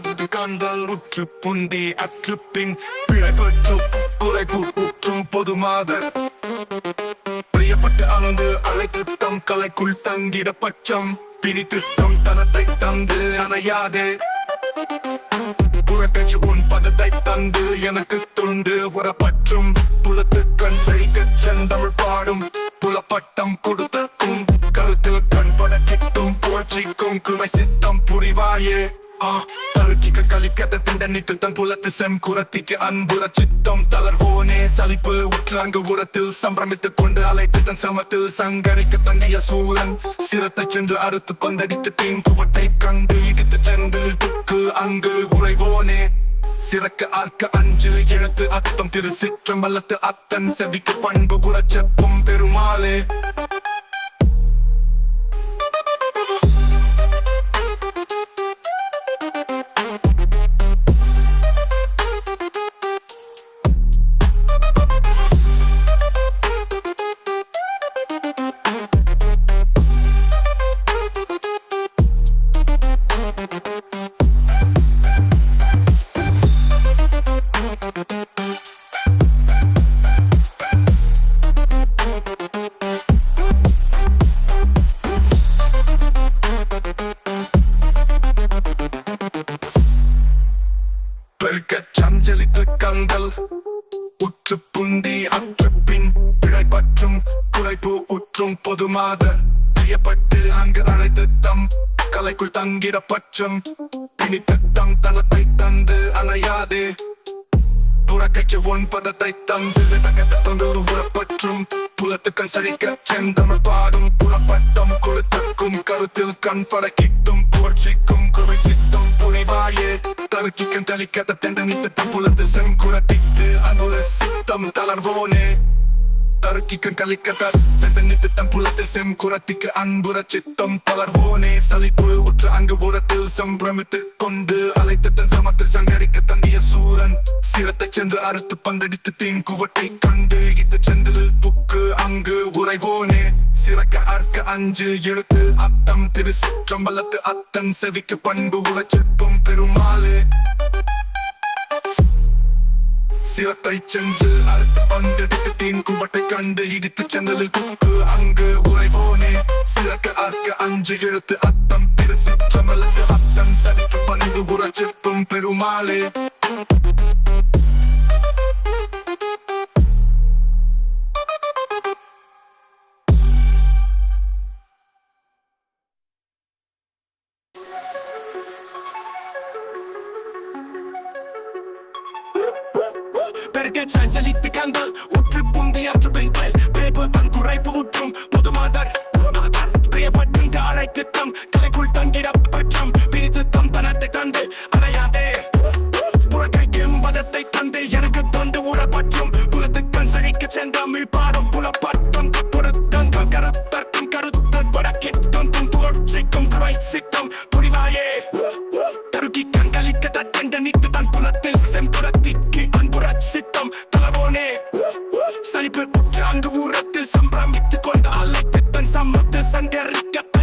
பட்டு காந்தல் உற்று புந்தி அற்று பின் பிழைப்பற்று உரைப்பு உற்றும் பொது மாதர். பிரியப்பட்டு அளந்து அழைத்து தம் கலைக்குள் தங்கிட பட்சம். பிடித்து தம் தனத்தை தந்து அணையாதே. புறக்கட்சி உன் பதத்தை தந்து எனக்கு துண்டு உரப்பற்றும். புலத்து கண் செழிக்கச் செந்தமிழ் பாடும். புலப்பட்டம் கொடுத்துக்கும் கருத்தில் கண் பட கிட்டும் புரட்சிக்கும் குறை சித்தம் புரிவாயே. ஆ கழிக்கத திண்ட நிட்டு தன் புலத்து செம் குரத்திக்கு அன்புற சித்தம் தளர்வோனே சலிப்பு உற்றாங்கு உரத்தில் சம்பிரமித்துக் கொண்டு அலைத்து தன் சமத்தில் சங்கரிக்க தன்னிய சூரன். சிரத்தை சென்று அறுத்து கொந்தடித்து தீம் புவட்டை கண்டு இடித்து சென்று துக்கு அங்கு உறைவோனே. சிறக்க ஆர்க்க அஞ்சு எழுத்து அத்தம் திரு சிற்றம்பலத்து அத்தன் செவிக்கு பண்பு உரச்செப்பும் பெருமாளே. பெருக்கச் சஞ்சலித்து கண்கள். உற்று புந்தி அற்று பின் பிழை பற்றும் குறைப்பு உற்றும் பொதுமாதர் பிரியப்பட்டு அங்கு அழைத்து தம் கலைக்குள் தங்கிட பட்சம் பிணித்து தம் தளத்தை தந்து அணையாதே. துறக்கைக்கு ஒன் பதத்தை தந்து தங்கத்தை தந்து உறப்பற்றும் புலத்துக்கண் சரிக்க செந்தமிழ் பாடும் புறப்பட்டம் கொடுத்தக்கும் கருத்தில் கண் படக்கிட்டும் புரட்சிக்கும் குறை சித்தம் புரிவாயே தருக்கிக்கும் தளிக்கத்த தெண்டனித்த புலத்து செங்குரட்டிட்டு அனுல சித்தம் தளர்வோனே. தருக்கிக்கும் கலிக்கத்த தெண்டனித்து தம் புலத்தில் செம் குரத்திக்கு அன்புற சித்தம் தளர்வோனே. சலிப்பு உற்ற அங்கு உரத்தில் சம்பிரமித்து கொண்டு அழைத்து தன் சமத்தில் சங்கரிக்க தந்திய சூரன். சிரத்தை சென்று அறுத்து பந்தடித்து தீன் குவட்டை கண்டு இது செந்தில் புக்கு அங்கு உறைவோனே. சிறக்க அற்க அஞ்சு எழுத்து அத்தம் திரு சிற்றம்பலத்து அத்தன் செவிக்கு பண்பு உழைச்சிற்பும் பெருமாளே. சிவத்தை சென்று அடுத்த பண்டெடுத்து தீன் குவட்டை கண்டு இடித்து செந்தலில் குக்கு அங்கு உறைவோனே. சிறக்க அற்க அஞ்சு எழுத்து அத்தம் திரு சிற்றம்பலத்து அத்தன் சதிக்கு பணிவு உழைச்சிற்பும் பெருமாளே. பெருக்க சஞ்சலித்து கந்தல் உற்று புந்தி அற்று பெண்கள். பேப்பு தன் குறைப்பு உற்றும் புதுமாதர் புதுமாதர் பிரியப்பட்டு இந்த அழைத்து தம் கலைக்குள் தங்கிட பட்சம். பிரித்து தம் தனத்தை தந்து அலையாதே புறக்கைக்கும் பதத்தை தந்து எனக்கு தொண்டு உற பற்றும். புலத்துக்கண் சனிக்க செந்தமிழ் பாடும் rica